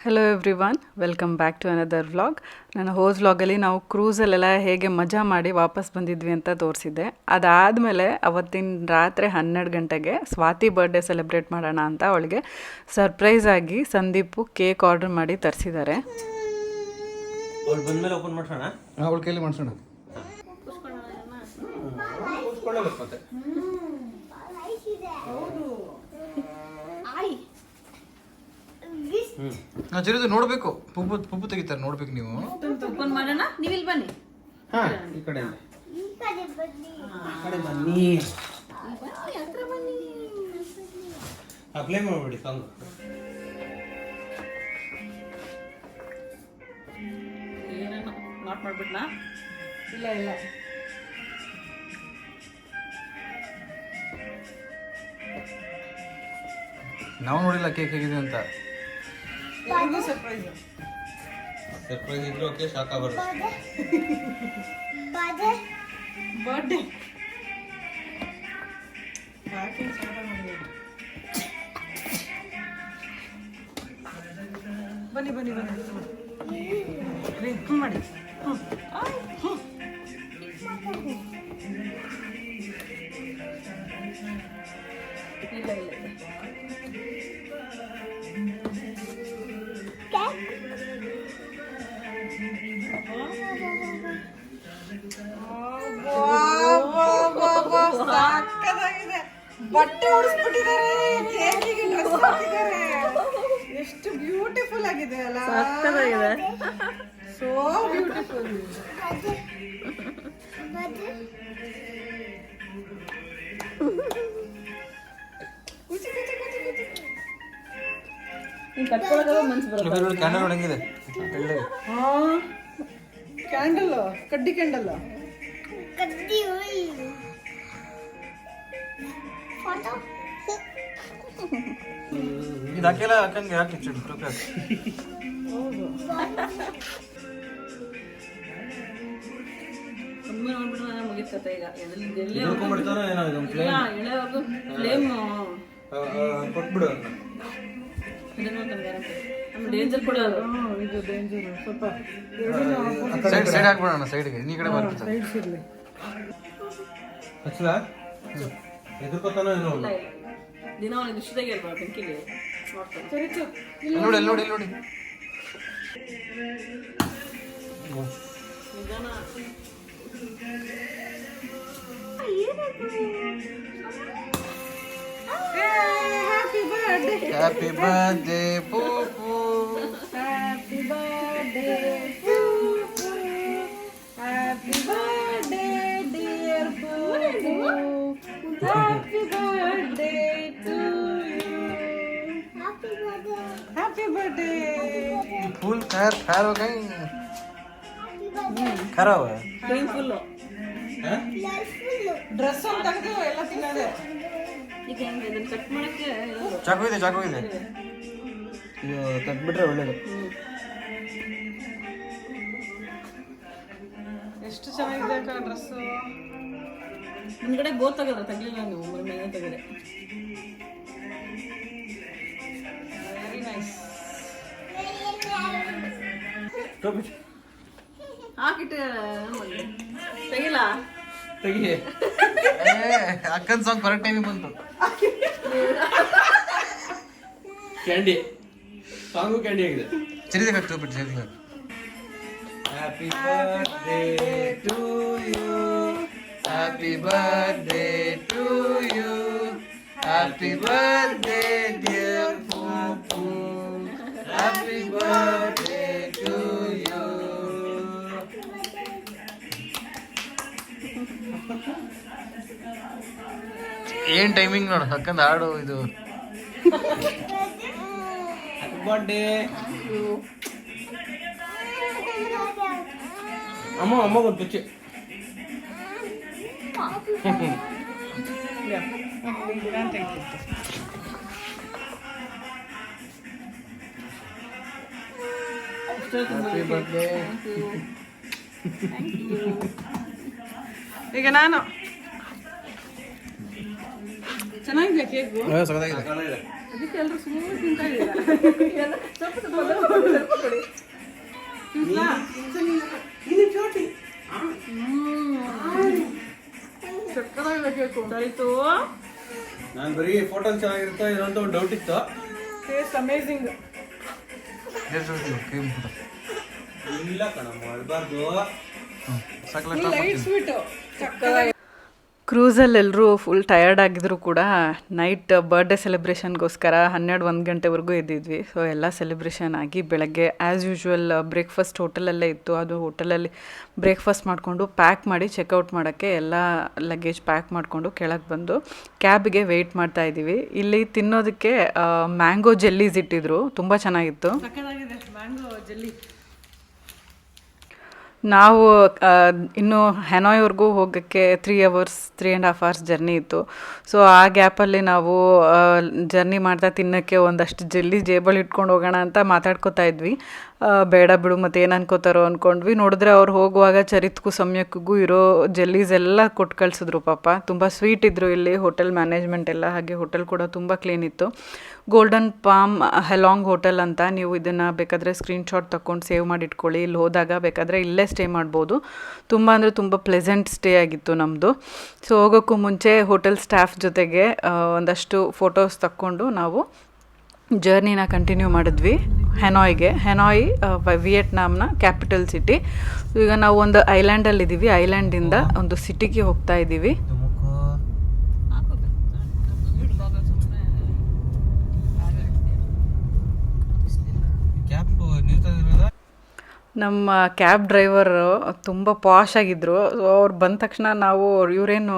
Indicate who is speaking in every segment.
Speaker 1: Hello every welcome back to another vlog ನನ್ನ ಹೋಸ್ ವ್ಲಾಗಲ್ಲಿ ನಾವು ಕ್ರೂಸಲ್ಲೆಲ್ಲ ಹೇಗೆ ಮಜಾ ಮಾಡಿ ವಾಪಸ್ ಬಂದಿದ್ವಿ ಅಂತ ತೋರಿಸಿದ್ದೆ ಅದಾದಮೇಲೆ ಅವತ್ತಿನ ರಾತ್ರಿ ಹನ್ನೆರಡು ಗಂಟೆಗೆ ಸ್ವಾತಿ ಬರ್ಡೇ ಸೆಲೆಬ್ರೇಟ್ ಮಾಡೋಣ ಅಂತ ಅವಳಿಗೆ ಸರ್ಪ್ರೈಸ್ ಆಗಿ ಸಂದೀಪು ಕೇಕ್ ಆರ್ಡರ್ ಮಾಡಿ ತರಿಸಿದ್ದಾರೆ
Speaker 2: ಅವ್ಳು ಬಂದ್ಮೇಲೆ ಓಪನ್ ಮಾಡ್ಸೋಣ
Speaker 3: ಅವಳ ಕೈಲಿ ಮಾಡ್ಸೋಣ ನಾವು ಚಿರಿದು ನೋಡ್ಬೇಕು. ಪುಪ್ಪು ಪುಪ್ಪು ತೆಗಿತಾರೆ ನೋಡ್ಬೇಕು ನೀವು.
Speaker 4: ಓಪನ್ ಮಾಡೋಣ? ನೀವು ಇಲ್ಲಿ ಬನ್ನಿ.
Speaker 2: ಹಾ ಈ ಕಡೆ ಕಡೆ ಬನ್ನಿ.
Speaker 4: ಹತ್ರ ಬನ್ನಿ.
Speaker 2: ಅಪ್ಲೈ ಮಾಡ್ಬಿಡಿ ಸಾಂಗ್.
Speaker 4: ಏನೇನೋ ನಾಟ್ ಮಾಡ್ಬಿಟ್ನಾ?
Speaker 1: ಇಲ್ಲ ಇಲ್ಲ.
Speaker 3: ನಾವು ನೋಡಿಲ್ಲ ಕೇಕ್ ಹೇಗಿದೆ ಅಂತ.
Speaker 1: ಸರ್ಪ್ರೈಸ್
Speaker 2: ಸರ್ಪ್ರೈಸ್ ಇದ್ರು ಓಕೆ ಶಾಕ್ ಆಗ್ಬಾರ್ದು
Speaker 1: ಬರ್ಡೇ ಬನ್ನಿ ಬನ್ನಿ ಬನ್ನಿ ರೀ, ಹ್ಮ್ ಮಾಡಿ
Speaker 4: ಇಲ್ಲ ಇಲ್ಲ ಇಲ್ಲ
Speaker 1: ಬಟ್ಟೆ ಹೊಡಿಸ್ಬಿಟ್ಟಿದ್ದಾರೆ ಕೇಕಿಗೆ ಡ್ರೆಸ್ ಹಾಕಿದ್ದಾರೆ ಎಷ್ಟು ಬ್ಯೂಟಿಫುಲ್ ಆಗಿದೆ ಅಲ್ಲ
Speaker 4: ಸಕ್ಕತ್ತಾಗಿದೆ
Speaker 1: ಸೋ ಬ್ಯೂಟಿಫುಲ್
Speaker 4: ನೀನು ಕಟ್ಕೊಳಕ್ಕೆ ಮನ್ಸು ಬರುತ್ತೆ
Speaker 3: ಕ್ಯಾಂಡಲ್ ಒಳಗಿದೆ ಬೆಳ್ಳಗೆ
Speaker 1: ಕ್ಯಾಂಡಲ್ ಕಡ್ಡಿ ಕ್ಯಾಂಡಲ್
Speaker 3: ಇದು
Speaker 4: ಇಲ್ಲ ಹಾಕಂಗೆ ಯಾಕೆ
Speaker 2: ಕೊಟ್ಬಿಡು
Speaker 4: ಡೇಂಜರ್ ಕೂಡ
Speaker 1: ಇದು ಡೇಂಜರ್ ಸ್ವಲ್ಪ
Speaker 3: ಸೈಡ್ ಸೈಡ್ ಹಾಕ್ಬಿಡೋಣ ಸೈಡ್ಗೆ ನೀ ಕಡೆ ಬರ್ತದೆ
Speaker 1: ಸೈಡ್ ಇರಲಿ.
Speaker 2: ಹಚ್ಚಲ ಎದುರ್ಕೋತಾನೋ ಏನೋ
Speaker 4: ದಿನ ಅವನಿಗೆ ಇಷ್ಟದಾಗೆ ಇರ್ಬಾರ್ದು ಬೆಂಕಿಗೆ. ನೋಡ್ತಾನೆ
Speaker 1: ಸರಿತು
Speaker 3: ಅಲ್ಲಿ ನೋಡಿ ಅಲ್ಲಿ ನೋಡಿ ಇಲ್ಲಿ ನೋಡಿ फूल खैर खैर हो गई खरा हुआ है
Speaker 4: ಕ್ರೀಮ್ ಫುಲ್ಲು
Speaker 1: ಡ್ರೆಸ್ ಒಂದು ತೆಗೆದು ಎಲ್ಲ ತಿನ್ನೋದೆ
Speaker 4: ಈಗ ಹೆಂಗೆ ಇದನ್ನು ಕಟ್ ಮಾಡೋಕ್ಕೆ
Speaker 3: ಚಾಕು ಇದೆ ಚಾಕು ಇದೆ ಇದು ತೆಗ್ದ್ಬಿಟ್ರೆ ಒಳ್ಳೇದು
Speaker 1: ಎಷ್ಟು ಚೆನ್ನಾಗಿದೆ ಅಕ್ಕ ಡ್ರೆಸ್ಸು
Speaker 4: ಹಿಂದ್ಗಡೆ ಗೊತ್ತಾಗಲ್ಲ ತೆಗಿಲಿಲ್ಲ ನೀವು ಮನೆ ಮೇಲೆ
Speaker 2: ಟೋಪಿ
Speaker 4: ಹಾಕಿಟ್ಟು ನೋಡಿ ತೆಗಿಲ್ಲ
Speaker 2: ತೆಗಿ
Speaker 3: ಅಕ್ಕನ್ ಸಾಂಗ್ ಕರೆಕ್ಟ್ ಟೈಮಿಗೆ ಬಂತು
Speaker 2: ಕ್ಯಾಂಡಿ ಸಾಂಗು ಕ್ಯಾಂಡಿ ಆಗಿದೆ
Speaker 3: ಚಿರಿದೆ ಹಾಕಿ ತೋಬಿಟ್ಟು ಚಿರಿದೆ
Speaker 2: happy birthday
Speaker 3: to you happy birthday to you happy birthday dear Poopu happy birthday ಏನ್ ಟೈಮಿಂಗ್ ನೋಡು ಅಕ್ಕಂದ ಹಾಡು ಇದು
Speaker 2: ಹ್ಯಾಪಿ ಬರ್ತ್ಡೇ ಅಮ್ಮ ಅಮ್ಮಗೊಂದು ತುಚ್ಚಿ
Speaker 3: ಹ್ಯಾಪಿ ಬರ್ತ್ಡೇ
Speaker 1: ಈಗ ನಾನು. ಚೆನ್ನಾಗಿದೆ ಕೇಕು ಅದಕ್ಕೆ ಎಲ್ಲರೂ ಸುಮ್ಮನೆ ತಿಂತಾ ಇದ್ದೀರಾ? ಸ್ವಲ್ಪ ಸ್ವಲ್ಪ
Speaker 2: ನಾನು ಬರೀ ಫೋಟೋ ಚೆನ್ನಾಗಿರುತ್ತೆ ಇದೊಂದು ಒಂದು ಡೌಟ್ ಇತ್ತು
Speaker 1: ಟೇಸ್ಟ್ ಅಮೇಝಿಂಗ್
Speaker 2: ಇಲ್ಲ ಕಣಮ್ಮ ಮಾಡಬಾರ್ದು
Speaker 1: ಸಕಲ ಸ್ವೀಟು ಕ್ರೂಸಲ್ಲಿ ಎಲ್ಲರೂ ಫುಲ್ ಟಯರ್ಡ್ ಆಗಿದ್ರು ಕೂಡ ನೈಟ್ ಬರ್ಡೇ ಸೆಲೆಬ್ರೇಷನ್ಗೋಸ್ಕರ ಹನ್ನೆರಡು ಒಂದು ಗಂಟೆವರೆಗೂ ಇದ್ದಿದ್ವಿ ಸೊ ಎಲ್ಲ ಸೆಲೆಬ್ರೇಷನ್ ಆಗಿ ಬೆಳಗ್ಗೆ ಆ್ಯಸ್ ಯೂಶ್ವಲ್ ಬ್ರೇಕ್ಫಾಸ್ಟ್ ಹೋಟೆಲಲ್ಲೇ ಇತ್ತು. ಅದು ಹೋಟೆಲಲ್ಲಿ ಬ್ರೇಕ್ಫಾಸ್ಟ್ ಮಾಡಿಕೊಂಡು ಪ್ಯಾಕ್ ಮಾಡಿ ಚೆಕ್ಔಟ್ ಮಾಡೋಕ್ಕೆ ಎಲ್ಲ ಲಗೇಜ್ ಪ್ಯಾಕ್ ಮಾಡಿಕೊಂಡು ಕೆಳಗೆ ಬಂದು ಕ್ಯಾಬ್ಗೆ ವೆಯ್ಟ್ ಮಾಡ್ತಾ ಇದ್ದೀವಿ. ಇಲ್ಲಿ ತಿನ್ನೋದಕ್ಕೆ ಮ್ಯಾಂಗೋ ಜೆಲ್ಲೀಸ್ ಇಟ್ಟಿದ್ರು. ತುಂಬ ಚೆನ್ನಾಗಿತ್ತು.
Speaker 4: ಮ್ಯಾಂಗೋ ಜೆಲ್ಲಿ
Speaker 1: ನಾವು ಇನ್ನೂ ಹೆನಾಯ್ವರೆಗೂ ಹೋಗೋಕ್ಕೆ three hours three and half hours journey ಇತ್ತು. ಸೊ ಆ ಗ್ಯಾಪಲ್ಲಿ ನಾವು ಜರ್ನಿ ಮಾಡ್ತಾ ತಿನ್ನೋಕ್ಕೆ ಒಂದಷ್ಟು ಜಲ್ಲಿ ಜೇಬಲ್ಲಿ ಇಟ್ಕೊಂಡು ಹೋಗೋಣ ಅಂತ ಮಾತಾಡ್ಕೋತಾ ಇದ್ವಿ. ಬೇಡ ಬಿಡು ಮತ್ತೆ ಏನು ಅನ್ಕೋತಾರೋ ಅಂದ್ಕೊಂಡ್ವಿ ನೋಡಿದ್ರೆ ಅವ್ರು ಹೋಗುವಾಗ ಚರಿತ್ಗೂ ಸಮ್ಯಕ್ಕಿಗೂ ಇರೋ ಜೆಲ್ಲೀಸ್ ಎಲ್ಲ ಕೊಟ್ಟು ಕಳಿಸಿದ್ರು ಪಾಪ. ತುಂಬ ಸ್ವೀಟ್ ಇದ್ದರು ಇಲ್ಲಿ. ಹೋಟೆಲ್ ಮ್ಯಾನೇಜ್ಮೆಂಟ್ ಎಲ್ಲ ಹಾಗೆ ಹೋಟೆಲ್ ಕೂಡ ತುಂಬ ಕ್ಲೀನ್ ಇತ್ತು. ಗೋಲ್ಡನ್ ಪಾಮ್ ಹೆಲಾಂಗ್ ಹೋಟೆಲ್ ಅಂತ ನೀವು ಇದನ್ನು ಬೇಕಾದರೆ ಸ್ಕ್ರೀನ್ಶಾಟ್ ತಗೊಂಡು ಸೇವ್ ಮಾಡಿ ಇಟ್ಕೊಳ್ಳಿ ಇಲ್ಲಿ ಹೋದಾಗ ಬೇಕಾದರೆ ಇಲ್ಲೇ ಸ್ಟೇ ಮಾಡ್ಬೋದು. ತುಂಬ ಅಂದರೆ ತುಂಬ ಪ್ಲೆಸೆಂಟ್ ಸ್ಟೇ ಆಗಿತ್ತು ನಮ್ಮದು ಸೊ ಹೋಗೋಕ್ಕೂ ಮುಂಚೆ ಹೋಟೆಲ್ ಸ್ಟಾಫ್ ಜೊತೆಗೆ ಒಂದಷ್ಟು ಫೋಟೋಸ್ ತಕ್ಕೊಂಡು ನಾವು ಜರ್ನಿನ ಕಂಟಿನ್ಯೂ ಮಾಡಿದ್ವಿ. ಹೆನಾಯ್ಗೆ ಹೆನಾಯ್ ವಿಯೆಟ್ನಾಮ್ನ ಕ್ಯಾಪಿಟಲ್ ಸಿಟಿ ಈಗ ನಾವು ಒಂದು ಐಲ್ಯಾಂಡಲ್ಲಿ ಇದ್ದೀವಿ ಐಲ್ಯಾಂಡಿಂದ ಒಂದು ಸಿಟಿಗೆ ಹೋಗ್ತಾ ಇದ್ದೀವಿ. ನಮ್ಮ ಕ್ಯಾಬ್ ಡ್ರೈವರು ತುಂಬ ಪಾಶ್ ಆಗಿದ್ದರು ಸೊ ಅವ್ರು ಬಂದ ತಕ್ಷಣ ನಾವು ಇವರೇನು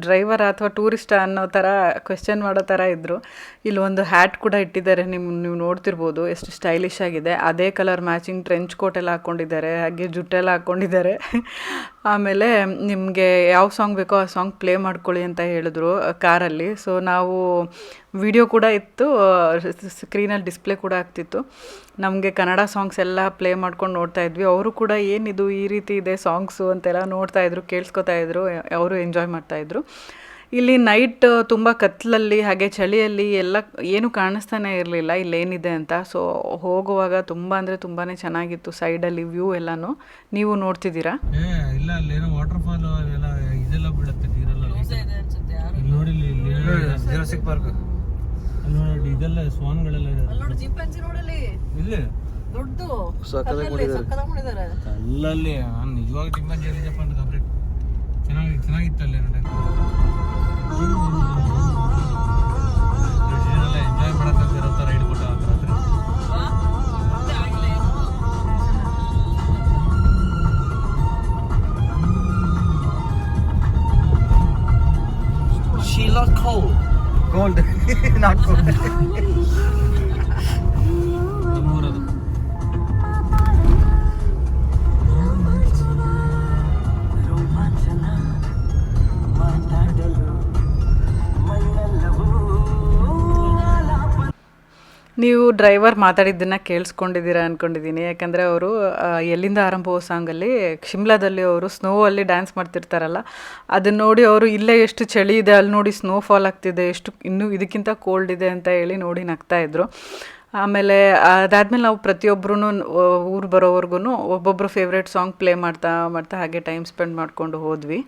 Speaker 1: ಡ್ರೈವರ್ ಅಥವಾ ಟೂರಿಸ್ಟ್ ಅನ್ನೋ ಥರ ಕ್ವೆಶ್ಚನ್ ಮಾಡೋ ಥರ ಇದ್ದರು ಒಂದು ಹ್ಯಾಟ್ ಕೂಡ ಇಟ್ಟಿದ್ದಾರೆ. ನಿಮ್ಮ ನೀವು ನೋಡ್ತಿರ್ಬೋದು ಎಷ್ಟು ಸ್ಟೈಲಿಶ್ ಆಗಿದೆ. ಅದೇ ಕಲರ್ ಮ್ಯಾಚಿಂಗ್ ಟ್ರೆಂಚ್ ಕೋಟ್ ಎಲ್ಲ ಹಾಕ್ಕೊಂಡಿದ್ದಾರೆ ಹಾಗೆ ಜುಟ್ಟೆಲ್ಲ ಹಾಕ್ಕೊಂಡಿದ್ದಾರೆ ಆಮೇಲೆ ನಿಮಗೆ ಯಾವ ಸಾಂಗ್ ಬೇಕೋ ಆ ಸಾಂಗ್ ಪ್ಲೇ ಮಾಡ್ಕೊಳ್ಳಿ ಅಂತ ಹೇಳಿದ್ರು ಕಾರಲ್ಲಿ ಸೊ ನಾವು ವಿಡಿಯೋ ಕೂಡ ಇತ್ತು ಸ್ಕ್ರೀನಲ್ಲಿ ಡಿಸ್ಪ್ಲೇ ಕೂಡ ಆಗ್ತಿತ್ತು. ನಮಗೆ ಕನ್ನಡ ಸಾಂಗ್ಸ್ ಎಲ್ಲ ಪ್ಲೇ ಮಾಡ್ಕೊಂಡು ನೋಡ್ತಾ ಇದ್ವಿ. ಅವರು ಕೂಡ ಏನಿದು ಈ ರೀತಿ ಇದೆ ಸಾಂಗ್ಸು ಅಂತೆಲ್ಲ ನೋಡ್ತಾ ಇದ್ರು ಕೇಳಿಸ್ಕೊತಾ ಇದ್ರು ಅವರು ಎಂಜಾಯ್ ಮಾಡ್ತಾ ಇದ್ರು. ಇಲ್ಲಿ ನೈಟ್ ತುಂಬ ಕತ್ಲಲ್ಲಿ ಹಾಗೆ ಚಳಿಯಲ್ಲಿ ಎಲ್ಲ ಏನು ಕಾಣಿಸ್ತಾನೆ ಇರಲಿಲ್ಲ ಇಲ್ಲೇನಿದೆ ಅಂತ. ಸೊ ಹೋಗುವಾಗ ತುಂಬ ಅಂದರೆ ತುಂಬಾ ಚೆನ್ನಾಗಿತ್ತು ಸೈಡಲ್ಲಿ ವ್ಯೂ ಎಲ್ಲನೂ. ನೀವು ನೋಡ್ತಿದ್ದೀರಾ?
Speaker 3: ಇಲ್ಲ ಅಲ್ಲೇನೋ ಇದೆಲ್ಲ ಬೀಳುತ್ತೆ ನೀರೆಲ್ಲ
Speaker 4: ಇದೆ ಅನ್ಸುತ್ತೆ ಯಾರು
Speaker 3: ಇಲ್ಲಿ ನೋಡಿ ಇಲ್ಲಿ ಜುರಾಸಿಕ್ ಪಾರ್ಕ್. ನೋಡಿ ಇದೆಲ್ಲ ಸ್ವಾನ್ಗಳೆಲ್ಲ ಇದೆ
Speaker 4: ಅಲ್ಲಿ ನೋಡಿ ಅಲ್ಲಿ ನೋಡಲ್ಲಿ.
Speaker 3: ಇಲ್ಲಿ?
Speaker 4: ದೊಡ್ಡದು.
Speaker 3: ಸಕ್ಕತ್ತಾಗಿ
Speaker 4: ಸಕ್ಕದಾಗ ಮಾಡಿದ್ದಾರೆ
Speaker 3: ಅಲ್ಲಲ್ಲಿ ನಾನು ನಿಜವಾಗ ಚಿಂಪಾಂಜಿ ಎಲ್ಲಿದೆಪ್ಪ ಅಂತ ಚೆನ್ನಾಗಿ ಚೆನ್ನಾಗಿತ್ತು ಅಲ್ಲಿ ನೋಡಿ
Speaker 2: enjoy gold
Speaker 3: gold, not gold. Oh,
Speaker 1: ನೀವು ಡ್ರೈವರ್ ಮಾತಾಡಿದ್ದನ್ನ ಕೇಳಿಸ್ಕೊಂಡಿದ್ದೀರಾ ಅಂದ್ಕೊಂಡಿದ್ದೀನಿ ಯಾಕಂದರೆ ಅವರು ಎಲ್ಲಿಂದ ಆರಂಭವೋ ಸಾಂಗಲ್ಲಿ ಶಿಮ್ಲಾದಲ್ಲಿ ಅವರು ಸ್ನೋ ಅಲ್ಲಿ ಡ್ಯಾನ್ಸ್ ಮಾಡ್ತಿರ್ತಾರಲ್ಲ ಅದನ್ನ ನೋಡಿ ಅವರು, ಇಲ್ಲೇ ಎಷ್ಟು ಚಳಿ ಇದೆ, ಅಲ್ಲಿ ನೋಡಿ ಸ್ನೋ ಫಾಲ್ ಆಗ್ತಿದೆ, ಎಷ್ಟು ಇನ್ನೂ ಇದಕ್ಕಿಂತ ಕೋಲ್ಡ್ ಇದೆ ಅಂತ ಹೇಳಿ ನೋಡಿ ನಗ್ತಾ ಇದ್ರು. ಆಮೇಲೆ, ಅದಾದ್ಮೇಲೆ ನಾವು ಪ್ರತಿಯೊಬ್ಬರೂ ಊರು ಬರೋವರೆಗೂ ಒಬ್ಬೊಬ್ಬರು ಫೇವ್ರೇಟ್ ಸಾಂಗ್ ಪ್ಲೇ ಮಾಡ್ತಾ ಮಾಡ್ತಾ ಹಾಗೆ ಟೈಮ್ ಸ್ಪೆಂಡ್ ಮಾಡಿಕೊಂಡು ಹೋದ್ವಿ.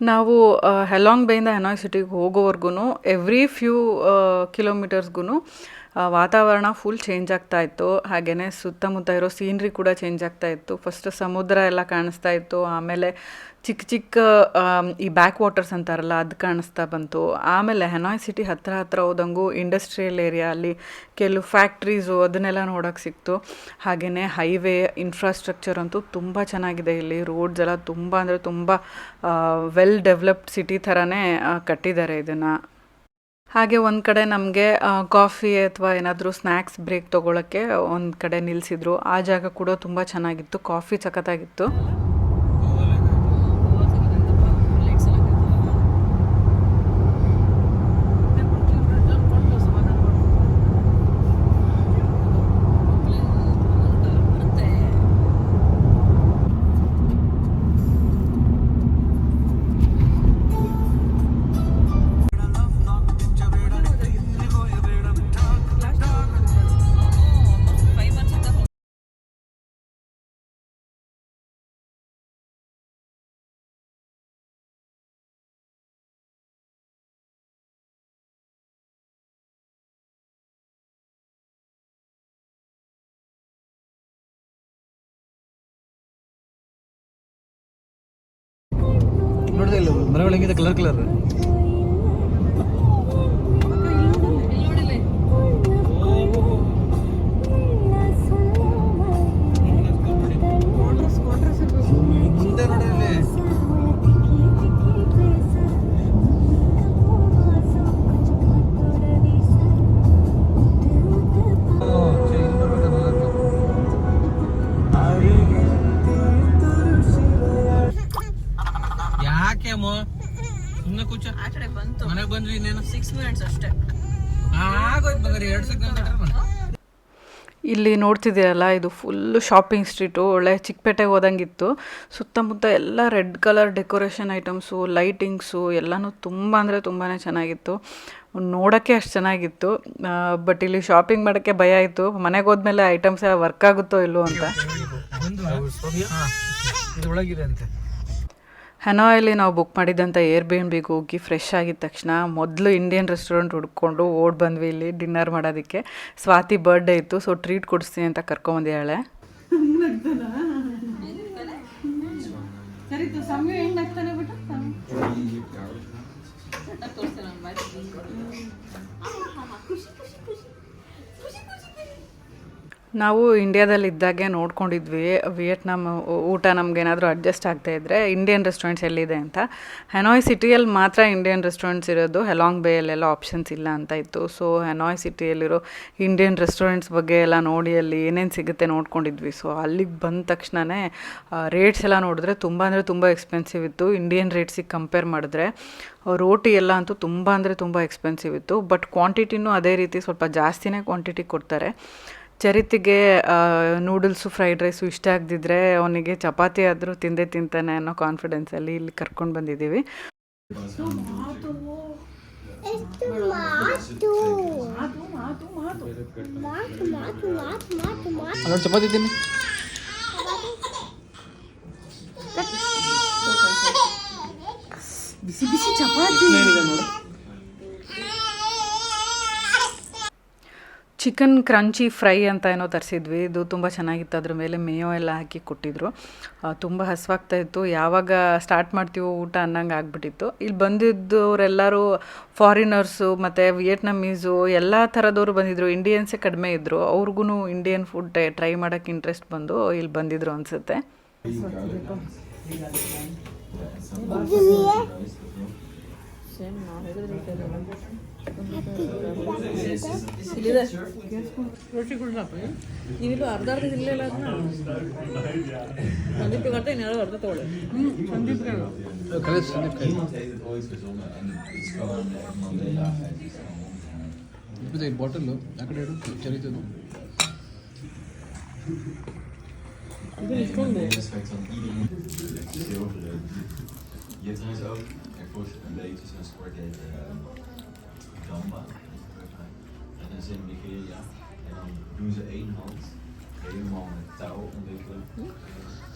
Speaker 1: ನಾವು ಹೆಲಾಂಗ್ ಬೇಯಿಂದ ಹೆನಾಯ್ ಸಿಟಿಗೆ ಹೋಗೋವರೆಗೂ ಎವ್ರಿ ಫ್ಯೂ ಕಿಲೋಮೀಟರ್ಸ್ಗೂ ವಾತಾವರಣ ಫುಲ್ ಚೇಂಜ್ ಆಗ್ತಾ ಇತ್ತು. ಹಾಗೆಯೇ ಸುತ್ತಮುತ್ತ ಇರೋ ಸೀನ್ರಿ ಕೂಡ ಚೇಂಜ್ ಆಗ್ತಾ ಇತ್ತು. ಫಸ್ಟ್ ಸಮುದ್ರ ಎಲ್ಲ ಕಾಣಿಸ್ತಾ ಇತ್ತು. ಆಮೇಲೆ ಚಿಕ್ಕ ಚಿಕ್ಕ ಈ ಬ್ಯಾಕ್ ವಾಟರ್ಸ್ ಅಂತಾರಲ್ಲ, ಅದು ಕಾಣಿಸ್ತಾ ಬಂತು. ಆಮೇಲೆ ಹೆನಾಯ್ ಸಿಟಿ ಹತ್ರ ಹತ್ರ ಹೋದಂಗೂ ಇಂಡಸ್ಟ್ರಿಯಲ್ ಏರಿಯಾ ಅಲ್ಲಿ ಕೆಲವು ಫ್ಯಾಕ್ಟ್ರೀಸು ಅದನ್ನೆಲ್ಲ ನೋಡೋಕೆ ಸಿಕ್ತು. ಹಾಗೆಯೇ ಹೈವೇ ಇನ್ಫ್ರಾಸ್ಟ್ರಕ್ಚರ್ ಅಂತೂ ತುಂಬ ಚೆನ್ನಾಗಿದೆ ಇಲ್ಲಿ. ರೋಡ್ಸ್ ಎಲ್ಲ ತುಂಬ ಅಂದರೆ ತುಂಬ ವೆಲ್ ಡೆವಲಪ್ಡ್ ಸಿಟಿ ಥರನೇ ಕಟ್ಟಿದ್ದಾರೆ ಇದನ್ನು. ಹಾಗೆ ಒಂದು ಕಡೆ ನಮಗೆ ಕಾಫಿ ಅಥವಾ ಏನಾದರೂ ಸ್ನ್ಯಾಕ್ಸ್ ಬ್ರೇಕ್ ತೊಗೊಳಕ್ಕೆ ಒಂದು ಕಡೆ ನಿಲ್ಲಿಸಿದ್ರು ಆ ಜಾಗ ಕೂಡ ತುಂಬ ಚೆನ್ನಾಗಿತ್ತು ಕಾಫಿ ಸಖತ್ತಾಗಿತ್ತು.
Speaker 2: ನೋಡಿದೆ ಇಲ್ಲ
Speaker 3: ಸುಮ್ಮನೆ ಕೂಚ.
Speaker 4: ಆ ಕಡೆ ಬಂತು.
Speaker 3: ಮನೆಗೆ ಬಂದ್ವಿ ಇನ್ನೇನು?
Speaker 4: ಸಿಕ್ಸ್ ಮಿನಿಟ್ಸ್ ಅಷ್ಟೇ.
Speaker 3: ಆಗೋಯ್ತು ಬಂಗಾರಿ ಎರಡು ಸೆಕೆಂಡ್
Speaker 1: ಇಲ್ಲಿ ನೋಡ್ತಿದ್ದೀರಲ್ಲ ಇದು ಫುಲ್ಲು ಶಾಪಿಂಗ್ ಸ್ಟ್ರೀಟು ಒಳ್ಳೆ ಚಿಕ್ಕಪೇಟೆಗೆ ಹೋದಂಗಿತ್ತು. ಸುತ್ತಮುತ್ತ ಎಲ್ಲ red colour decoration items lightings ಎಲ್ಲನೂ ತುಂಬ ಅಂದರೆ ತುಂಬಾ ಚೆನ್ನಾಗಿತ್ತು. ನೋಡೋಕ್ಕೆ ಅಷ್ಟು ಚೆನ್ನಾಗಿತ್ತು. ಬಟ್ ಇಲ್ಲಿ ಶಾಪಿಂಗ್ ಮಾಡೋಕ್ಕೆ ಭಯ ಆಯಿತು. ಮನೆಗೆ ಹೋದ್ಮೇಲೆ ಐಟಮ್ಸ್ ಎಲ್ಲ ವರ್ಕ್ ಆಗುತ್ತೋ ಇಲ್ಲೋ ಅಂತ
Speaker 2: ಒಂದು ಇದು ಒಳಗಿದೆ ಅಂತೆ
Speaker 1: ಹನೋಯಲ್ಲಿ ನಾವು ಬುಕ್ ಮಾಡಿದ್ದಂಥ ಏರ್ ಬಿ ಎನ್ ಬಿಗೆ ಹೋಗಿ ಫ್ರೆಶ್ ಆಗಿದ ತಕ್ಷಣ ಮೊದಲು ಇಂಡಿಯನ್ ರೆಸ್ಟೋರೆಂಟ್ ಹುಡ್ಕೊಂಡು ಓಡ್ ಬಂದ್ವಿ ಇಲ್ಲಿ ಡಿನ್ನರ್ ಮಾಡೋದಕ್ಕೆ. ಸ್ವಾತಿ ಬರ್ಡೇ ಇತ್ತು ಸೊ ಟ್ರೀಟ್ ಕೊಡಿಸ್ತೀನಿ ಅಂತ ಕರ್ಕೊಂಬಂದಿದ್ದಾಳೆ
Speaker 4: ತೋರಿಸ್ತೇನೆ
Speaker 1: ನಾವು ಇಂಡಿಯಾದಲ್ಲಿ ಇದ್ದಾಗೆ ನೋಡ್ಕೊಂಡಿದ್ವಿ, ವಿಯೆಟ್ನಾಮ್ ಊಟ ನಮಗೇನಾದರೂ ಅಡ್ಜಸ್ಟ್ ಆಗ್ತಾ ಇದ್ದರೆ ಇಂಡಿಯನ್ ರೆಸ್ಟೋರೆಂಟ್ಸ್ ಎಲ್ಲಿದೆ ಅಂತ. ಹೆನಾಯ್ ಸಿಟಿಯಲ್ಲಿ ಮಾತ್ರ ಇಂಡಿಯನ್ ರೆಸ್ಟೋರೆಂಟ್ಸ್ ಇರೋದು ಹೆಲಾಂಗ್ ಬೇಯಲ್ಲೆಲ್ಲ ಆಪ್ಷನ್ಸ್ ಇಲ್ಲ ಅಂತ ಇತ್ತು. ಸೊ ಹೆನಾಯ್ ಸಿಟಿಯಲ್ಲಿರೋ ಇಂಡಿಯನ್ ರೆಸ್ಟೋರೆಂಟ್ಸ್ ಬಗ್ಗೆ ಎಲ್ಲ ನೋಡಿ ಅಲ್ಲಿ ಏನೇನು ಸಿಗುತ್ತೆ ನೋಡ್ಕೊಂಡಿದ್ವಿ. ಸೊ, ಅಲ್ಲಿಗೆ ಬಂದ ತಕ್ಷಣವೇ ರೇಟ್ಸ್ ಎಲ್ಲ ನೋಡಿದ್ರೆ ತುಂಬ ಅಂದರೆ ತುಂಬ ಎಕ್ಸ್ಪೆನ್ಸಿವ್ ಇತ್ತು. ಇಂಡಿಯನ್ ರೇಟ್ಸಿಗೆ ಕಂಪೇರ್ ಮಾಡಿದ್ರೆ, ರೋಟಿ ಎಲ್ಲ ಅಂತೂ ತುಂಬ ಅಂದರೆ ತುಂಬ ಎಕ್ಸ್ಪೆನ್ಸಿವ್ ಇತ್ತು. ಬಟ್ ಕ್ವಾಂಟಿಟಿನೂ ಅದೇ ರೀತಿ ಸ್ವಲ್ಪ ಜಾಸ್ತಿನೇ ಕ್ವಾಂಟಿಟಿ ಕೊಡ್ತಾರೆ. ಚರಿತಿಗೆ ನೂಡಲ್ಸು ಫ್ರೈಡ್ ರೈಸು ಇಷ್ಟ ಆಗದಿದ್ರೆ ಅವನಿಗೆ ಚಪಾತಿ ಆದರೂ ತಿಂದೇ ತಿಂತಾನೆ ಅನ್ನೋ ಕಾನ್ಫಿಡೆನ್ಸಲ್ಲಿ ಇಲ್ಲಿ ಕರ್ಕೊಂಡು ಬಂದಿದ್ದೀವಿ.
Speaker 2: ಚಪಾತಿ ತಿನ್ನಿ.
Speaker 1: ಬಿಸಿ ಬಿಸಿ ಚಪಾತಿ. ಚಿಕನ್ ಕ್ರಂಚಿ ಫ್ರೈ ಅಂತ ಏನೋ ತರಿಸಿದ್ವಿ. ಇದು ತುಂಬ ಚೆನ್ನಾಗಿತ್ತು. ಅದ್ರ ಮೇಲೆ ಮೇಯೋ ಎಲ್ಲ ಹಾಕಿ ಕೊಟ್ಟಿದ್ರು. ತುಂಬ ಹಸ್ವಾಗ್ತಾ ಇತ್ತು. ಯಾವಾಗ ಸ್ಟಾರ್ಟ್ ಮಾಡ್ತೀವೋ ಊಟ ಅನ್ನಂಗೆ ಆಗ್ಬಿಟ್ಟಿತ್ತು. ಇಲ್ಲಿ ಬಂದಿದ್ದವರೆಲ್ಲರೂ ಫಾರಿನರ್ಸು ಮತ್ತು ವಿಯೆಟ್ನಮೀಸು ಎಲ್ಲ ಥರದವರು ಬಂದಿದ್ದರು ಇಂಡಿಯನ್ಸೇ ಕಡಿಮೆ ಇದ್ದರು ಅವ್ರಿಗೂ ಇಂಡಿಯನ್ ಫುಡ್ ಟ್ರೈ ಮಾಡೋಕ್ಕೆ ಇಂಟ್ರೆಸ್ಟ್ ಬಂದು ಇಲ್ಲಿ ಬಂದಿದ್ರು ಅನಿಸುತ್ತೆ.
Speaker 4: ಇಲ್ಲಿದೆ ರೊಟ್ಟಿ ಕೊಡ್ಲಪ್ಪ ನೀವಿಲ್ಲ ಅರ್ಧ ಅರ್ಧ ತಿನ್ನಲಿಲ್ಲ ಅದನ್ನ ಸಂದೀಪ್ ಅರ್ಧ ಇನ್ಯಾರೋ ಅರ್ಧ ತಗೊಳ್ಳಿ
Speaker 2: ಕಲಿಸ್ ಸಂದೀಪ್ ಕೈ ಇದು ಈ ಬಾಟಲು ಆ ಕಡೆ ಇಡು ಚರಿತದು
Speaker 5: Je hebt trouwens ook ervoor een beetje zo'n sport heet uh, Gamba. En dat is in Nigeria. En dan doen ze één hand helemaal met touw ontwikkelen.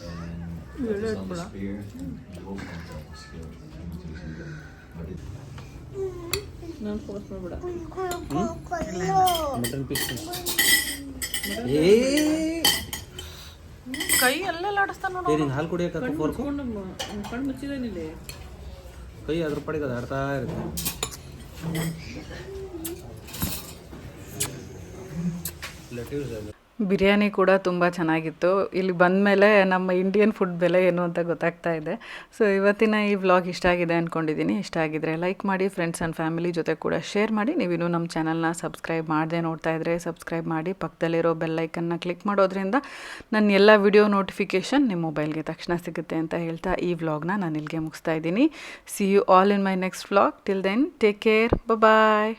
Speaker 5: En dat is dan de speer en de bovenkant dan verschil. Dat moet je dus niet doen. Maar dit
Speaker 4: ನಾನು force ಮಾಡ್ಬೇಡ
Speaker 2: mutton piece
Speaker 1: ಕೈ ಅಲ್ಲೆಲ್ಲ ಆಡಿಸ್ತಾನ
Speaker 2: ಏ ನಿಂಗೆ ಹಾಲು ಕುಡಿಯೋಕೆ pork
Speaker 4: ಕಣ್ಣು ಕಣ್ಣು ಮುಚ್ಚಿದೇನಿಲ್ಲಿ
Speaker 2: ಕೈ ಅದ್ರ ಪಡಿಗೆ ಅದು ಆಡ್ತಾ ಇರುತ್ತೆ ಲೆಟಿವ್ಸ್ ಅದು
Speaker 1: ಬಿರಿಯಾನಿ ಕೂಡ ತುಂಬ ಚೆನ್ನಾಗಿತ್ತು. ಇಲ್ಲಿ ಬಂದಮೇಲೆ ನಮ್ಮ ಇಂಡಿಯನ್ ಫುಡ್ ಬೆಲೆ ಏನು ಅಂತ ಗೊತ್ತಾಗ್ತಾ ಇದೆ. ಸೊ ಇವತ್ತಿನ ಈ ವ್ಲಾಗ್ ಇಷ್ಟ ಆಗಿದೆ ಅಂದ್ಕೊಂಡಿದ್ದೀನಿ ಇಷ್ಟ ಆಗಿದ್ರೆ ಲೈಕ್ ಮಾಡಿ ಫ್ರೆಂಡ್ಸ್ ಆ್ಯಂಡ್ ಫ್ಯಾಮಿಲಿ ಜೊತೆ ಕೂಡ ಶೇರ್ ಮಾಡಿ. ನೀವಿನ್ನೂ ನಮ್ಮ ಚಾನಲ್ನ ಸಬ್ಸ್ಕ್ರೈಬ್ ಮಾಡದೆ ನೋಡ್ತಾ ಇದ್ದರೆ ಸಬ್ಸ್ಕ್ರೈಬ್ ಮಾಡಿ. ಪಕ್ಕದಲ್ಲಿರೋ ಬೆಲ್ಲೈಕನ್ನ ಕ್ಲಿಕ್ ಮಾಡೋದ್ರಿಂದ ನನ್ನ ಎಲ್ಲ ವಿಡಿಯೋ ನೋಟಿಫಿಕೇಷನ್ ನಿಮ್ಮ ಮೊಬೈಲ್ಗೆ ತಕ್ಷಣ ಸಿಗುತ್ತೆ ಅಂತ ಹೇಳ್ತಾ ಈ ವ್ಲಾಗ್ನ ನಾನು ಇಲ್ಲಿಗೆ ಮುಗಿಸ್ತಾ ಇದ್ದೀನಿ. See you all in my next vlog till then take care bye